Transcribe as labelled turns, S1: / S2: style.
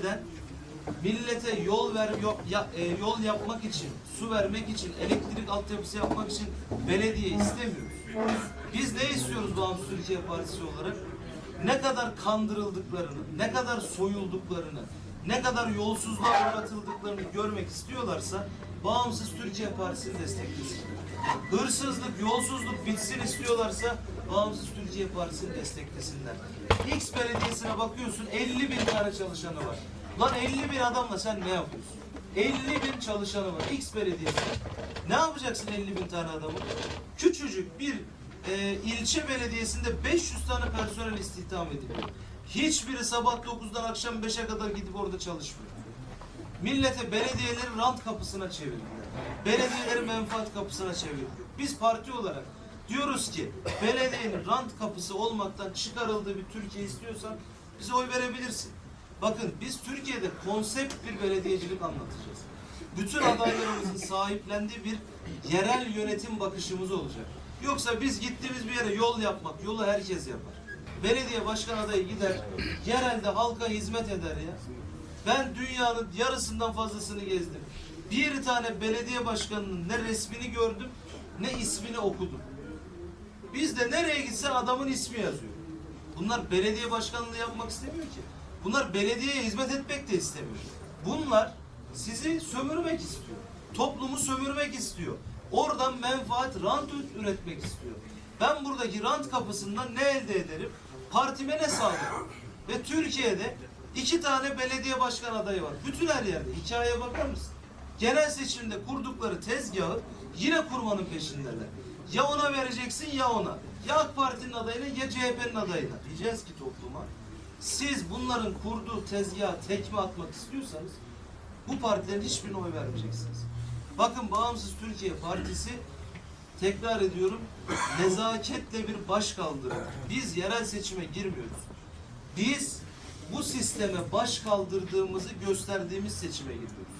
S1: eden millete yol ver yok ya, e, yol yapmak için, su vermek için, elektrik altyapısı yapmak için belediye istemiyoruz. Biz ne istiyoruz Bağımsız Türkiye Partisi olarak? Ne kadar kandırıldıklarını, ne kadar soyulduklarını, ne kadar yolsuzluğa uğratıldıklarını görmek istiyorlarsa Bağımsız Türkiye Partisi'ni desteklesin. Hırsızlık, yolsuzluk bitsin istiyorlarsa Bağımsız Türkiye Partisi'ni desteklesinler. X belediyesine bakıyorsun 50 bin tane çalışanı var. Lan 50 bin adamla sen ne yapıyorsun? 50 bin çalışanı var X belediyesi. Ne yapacaksın 50 bin tane adamı? Küçücük bir e, ilçe belediyesinde 500 tane personel istihdam ediliyor. Hiçbiri sabah 9'dan akşam 5'e kadar gidip orada çalışmıyor. Millete belediyeleri rant kapısına çevirdiler. Belediyeleri menfaat kapısına çevirdiler. Biz parti olarak diyoruz ki belediyenin rant kapısı olmaktan çıkarıldığı bir Türkiye istiyorsan bize oy verebilirsin. Bakın biz Türkiye'de konsept bir belediyecilik anlatacağız. Bütün adaylarımızın sahiplendiği bir yerel yönetim bakışımız olacak. Yoksa biz gittiğimiz bir yere yol yapmak, yolu herkes yapar. Belediye başkan adayı gider, yerelde halka hizmet eder ya. Ben dünyanın yarısından fazlasını gezdim. Bir tane belediye başkanının ne resmini gördüm, ne ismini okudum. Bizde nereye gitsen adamın ismi yazıyor. Bunlar belediye başkanlığı yapmak istemiyor ki. Bunlar belediyeye hizmet etmek de istemiyor. Bunlar sizi sömürmek istiyor. Toplumu sömürmek istiyor. Oradan menfaat, rant üretmek istiyor. Ben buradaki rant kapısından ne elde ederim? Partime ne sağlarım? Ve Türkiye'de iki tane belediye başkan adayı var. Bütün her yerde. Hikayeye bakar mısın? Genel seçimde kurdukları tezgahı yine kurmanın peşindeler. Ya ona vereceksin ya ona. Ya AK Parti'nin adayına ya CHP'nin adayına. Diyeceğiz ki topluma siz bunların kurduğu tezgaha tekme atmak istiyorsanız bu partilerin hiçbirine oy vermeyeceksiniz. Bakın Bağımsız Türkiye Partisi tekrar ediyorum nezaketle bir baş kaldırı. Biz yerel seçime girmiyoruz. Biz bu sisteme baş kaldırdığımızı gösterdiğimiz seçime giriyoruz.